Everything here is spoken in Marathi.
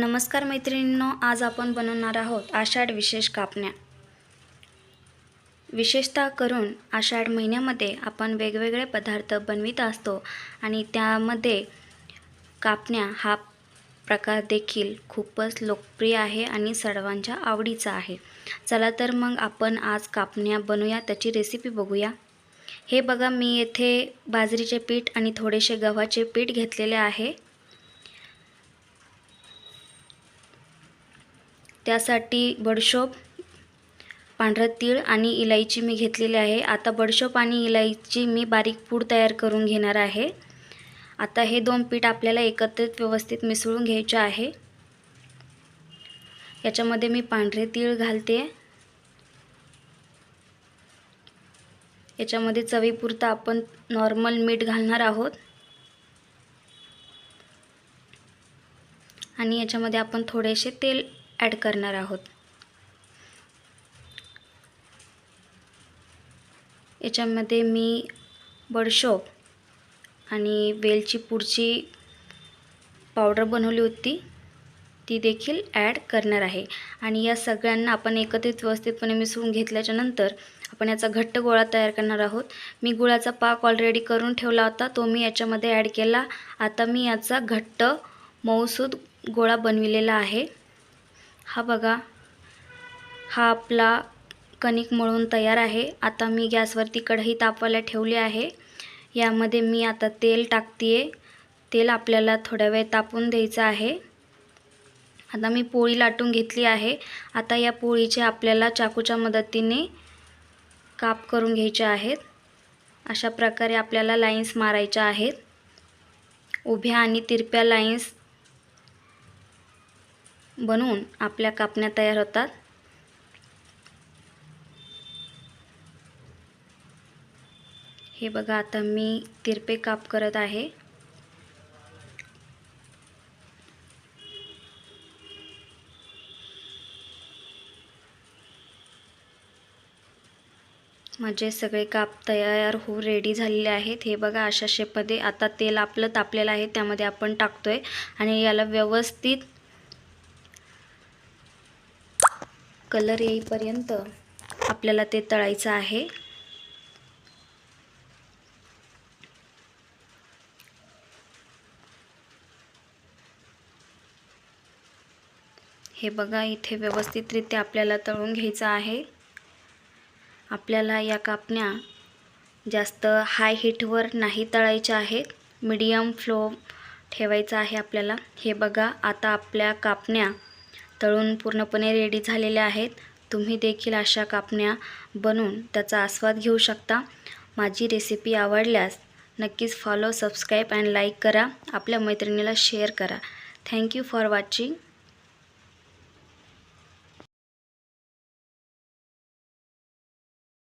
नमस्कार मैत्रिणींनो आज आपण बनवणार आहोत आषाढ विशेष कापण्या. विशेषतः करून आषाढ महिन्यामध्ये आपण वेगवेगळे पदार्थ बनवित असतो आणि त्यामध्ये कापण्या हा प्रकार देखील खूपच लोकप्रिय आहे आणि सर्वांच्या आवडीचा आहे. चला तर मग आपण आज कापण्या बनवूया त्याची रेसिपी बघूया. हे बघा मी येथे बाजरीचे पीठ आणि थोडेसे गव्हाचे पीठ घेतलेले आहे. त्यासाठी बडशोप पांढरं तीळ आणि इलायची मी घेतलेली आहे. आता बडशोप आणि इलायची मी बारीक पूड तयार करून घेणार आहे. आता हे दोन पीठ आपल्याला एकत्रित व्यवस्थित मिसळून घ्यायचे आहे. याच्यामध्ये मी पांढरे तीळ घालते. याच्यामध्ये चवीपुरतं आपण नॉर्मल मीठ घालणार आहोत. आणि याच्यामध्ये आपण थोडेसे तेल ॲड करणार आहोत. याच्यामध्ये मी बडशोप आणि वेलची पुढची पावडर बनवली होती ती देखील ॲड करणार आहे. आणि या सगळ्यांना आपण एकत्रित व्यवस्थितपणे मिसळून घेतल्याच्या नंतर आपण याचा घट्ट गोळा तयार करणार आहोत. मी गुळाचा पाक ऑलरेडी करून ठेवला होता तो मी याच्यामध्ये ॲड केला. आता मी याचा घट्ट मऊसूद गोळा बनविलेला आहे. हा बघा. हा आपला कणिक मळून तयार आहे. आता मी गॅसवरती कढई तापवायला ठेवली आहे. यामध्ये मी आता तेल टाकते तेल आपल्याला थोड्या वेळ तापून द्यायचं आहे. आता मी पोळी लाटून घेतली आहे. आता या पोळीचे आपल्याला चाकूच्या मदतीने काप करून घ्यायचे आहेत. अशा प्रकारे आपल्याला लाईन्स मारायच्या आहेत. उभ्या आणि तिरप्या लाईन्स बनवून आपल्या कापण्या तयार होतात. हे बघा आता मी तिरपे काप करत आहे. माझे सगळे काप तयार होऊ रेडी झालेले आहेत. हे बघा अशा शेपमध्ये आता तेल आपलं तापलेलं आहे त्यामध्ये आपण टाकतोय. आणि याला व्यवस्थित कलर येईपर्यंत आपल्याला ते तळायचं आहे. हे बघा इथे व्यवस्थितरित्या आपल्याला तळून घ्यायचं आहे. आपल्याला या कापण्या जास्त हाय हीटवर नाही तळायच्या आहेत. मीडियम फ्लो ठेवायचा आहे आपल्याला. हे बघा आता आपल्या कापण्या तळून पूर्णपणे रेडी झालेल्या आहेत. तुम्ही देखील अशा कापण्या बनवून त्याचा आस्वाद घेऊ शकता. माझी रेसिपी आवडल्यास नक्कीच फॉलो सबस्क्राईब अँड लाईक करा. आपल्या मैत्रिणीला शेअर करा. Thank you for watching